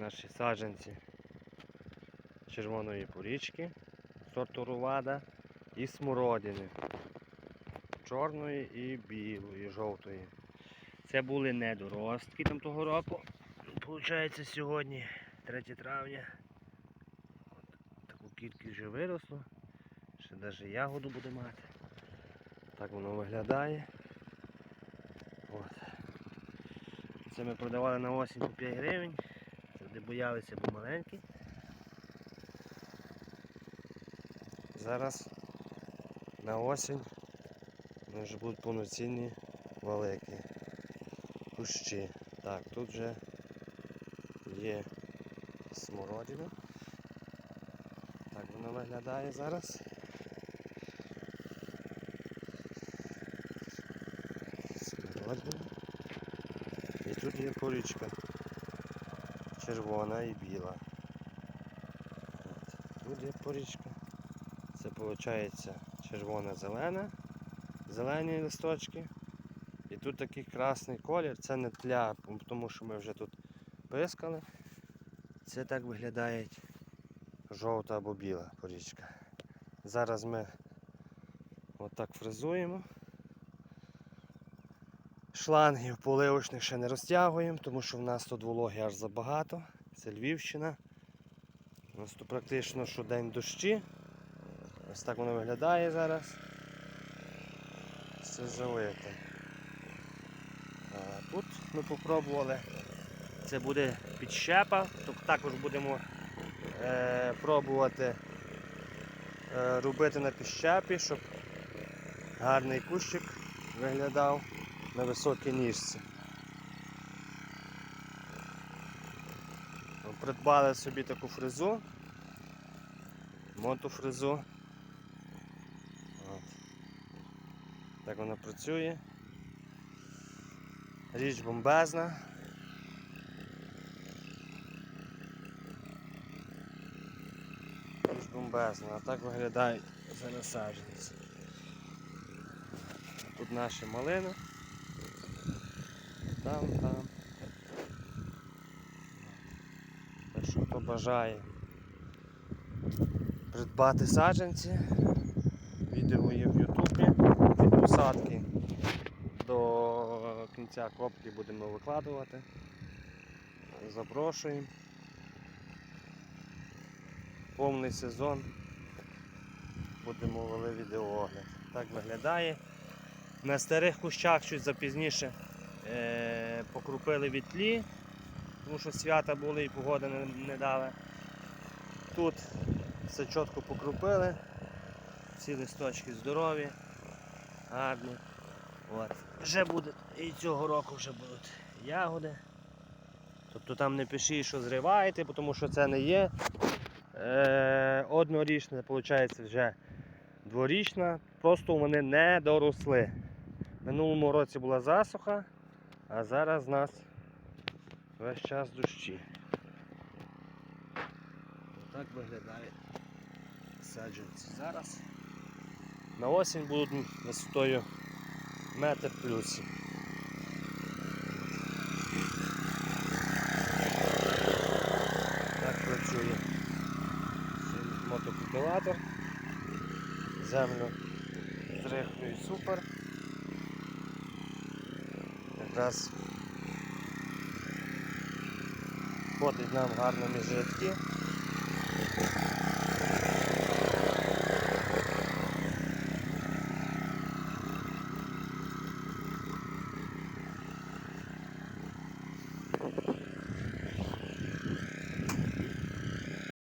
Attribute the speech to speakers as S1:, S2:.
S1: наші саджанці червоної порічки, сорту рулада і смородини. Чорної і білої, жовтої. Це були недоростки там того року. Получається сьогодні 3 травня. От таку кількість вже виросло. Ще навіть ягоду буде мати. Так воно виглядає. От. Це ми продавали на осінь по 5 гривень. Боялися, бо маленький. Зараз на осінь вони вже будуть повноцінні великі кущі. Так, тут вже є смородина. Так воно виглядає зараз. Смородина. І тут є порічка. Червона і біла. Тут є порічка. Це виходить червона-зелена, зелені листочки. І тут такий красний колір, це не тля, тому що ми вже тут пискали. Це так виглядає жовта або біла порічка. Зараз ми отак фрезуємо. Шлангів поливочних ще не розтягуємо, тому що в нас тут вологи аж забагато. Це Львівщина. У нас тут практично щодень дощі. Ось так воно виглядає зараз. Все залите. А Тут ми попробували. Це буде підщепа, тобто також будемо е, пробувати е, робити на підщепі, щоб гарний кущик виглядав на високій ніжці. Придбали собі таку фрезу, мотофрезу. От. Так вона працює. Річ бомбезна. Річ бомбезна, а так виглядають зараз саджанці. Тут наші малини. Там, там. Що хто бажає придбати саджанці, відео є в Ютубі від посадки до кінця копки будемо викладувати. Запрошуємо. Повний сезон будемо вели відеоогляд. Так виглядає. На старих кущах чуть запізніше е, покрупили вітлі, тому що свята були і погода не, дала. Тут все чітко покрупили, всі листочки здорові, гарні. От. Вже буде, і цього року вже будуть ягоди. Тобто там не пишіть, що зриваєте, тому що це не є е, однорічне, виходить вже дворічна, просто вони не доросли. Минулому році була засуха, а зараз у нас весь час дощі. Так виглядає саджанці зараз. На осінь будуть висотою метр плюс. Так працює мотокультиватор. Землю зрихлює супер якраз ходить нам гарно між.